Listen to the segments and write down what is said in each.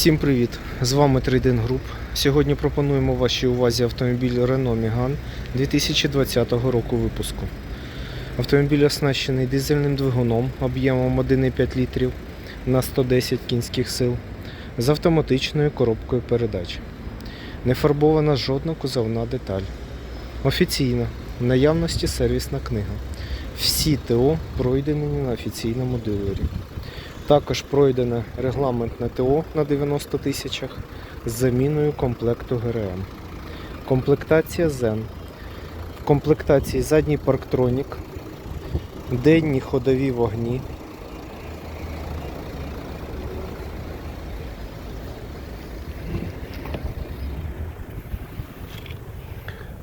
Всім привіт! З вами Trade Group. Сьогодні пропонуємо вашій увазі автомобіль Renault Megane 2020 року випуску. Автомобіль оснащений дизельним двигуном об'ємом 1,5 літрів на 110 кінських сил з автоматичною коробкою передач. Не фарбована жодна кузовна деталь. Офіційна, в наявності сервісна книга. Всі ТО пройдені на офіційному дилері. Також пройдене регламентне ТО на 90 тисячах з заміною комплекту ГРМ. Комплектація ZEN. В комплектації задній парктронік, денні ходові вогні,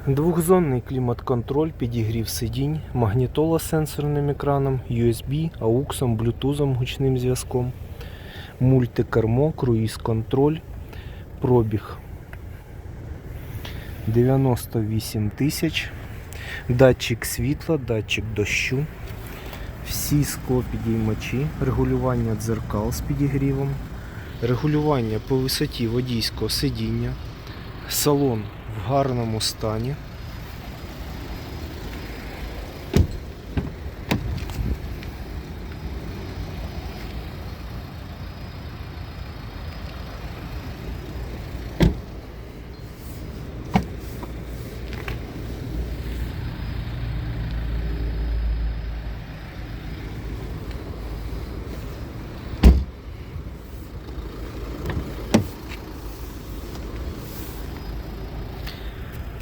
Двохзонний клімат-контроль, підігрів сидінь, магнітола з сенсорним екраном, USB, AUX, Bluetooth, гучним зв'язком, мультикермо, круїз-контроль, пробіг 98 тисяч, датчик світла, датчик дощу, всі склопідіймачі, регулювання дзеркал з підігрівом, регулювання по висоті водійського сидіння, салон гарному стані.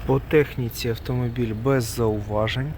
По техніці автомобіль без зауважень.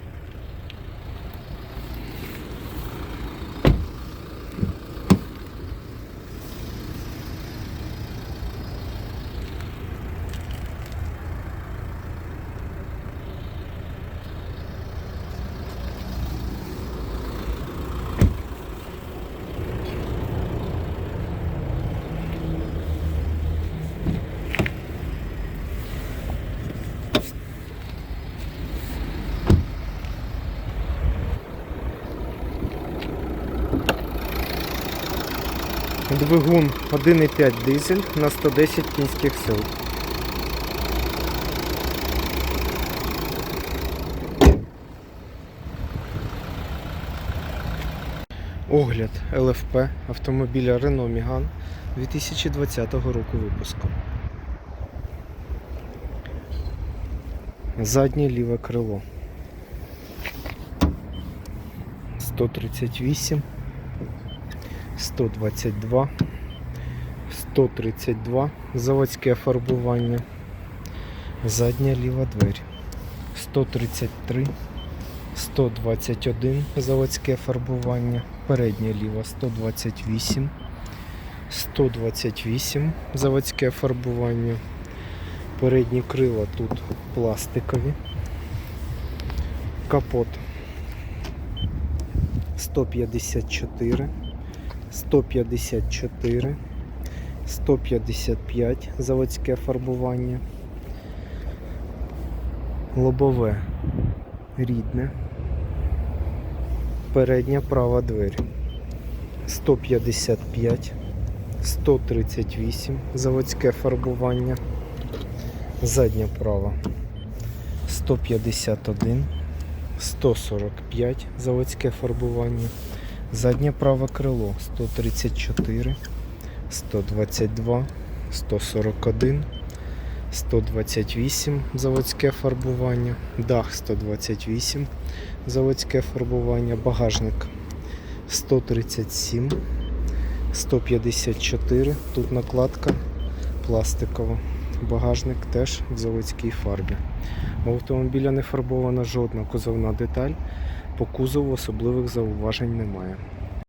Двигун 1,5 дизель на 110 кінських сил. Огляд ЛФП автомобіля Renault Megane 2020 року випуску. Заднє ліве крило. 138 122, 132 заводське фарбування, задня ліва двері, 133, 121 заводське фарбування, передня ліва 128, 128 заводське фарбування, передні крила тут пластикові, капот 154. 154, 155 заводське фарбування, лобове рідне, передня права двері, 155, 138 заводське фарбування, задня права. 151, 145 заводське фарбування. Заднє праве крило 134, 122, 141, 128 заводське фарбування, дах 128 заводське фарбування, багажник 137, 154, тут накладка пластикова. Багажник теж в заводській фарбі. У автомобіля не фарбована жодна кузовна деталь. По кузову особливих зауважень немає.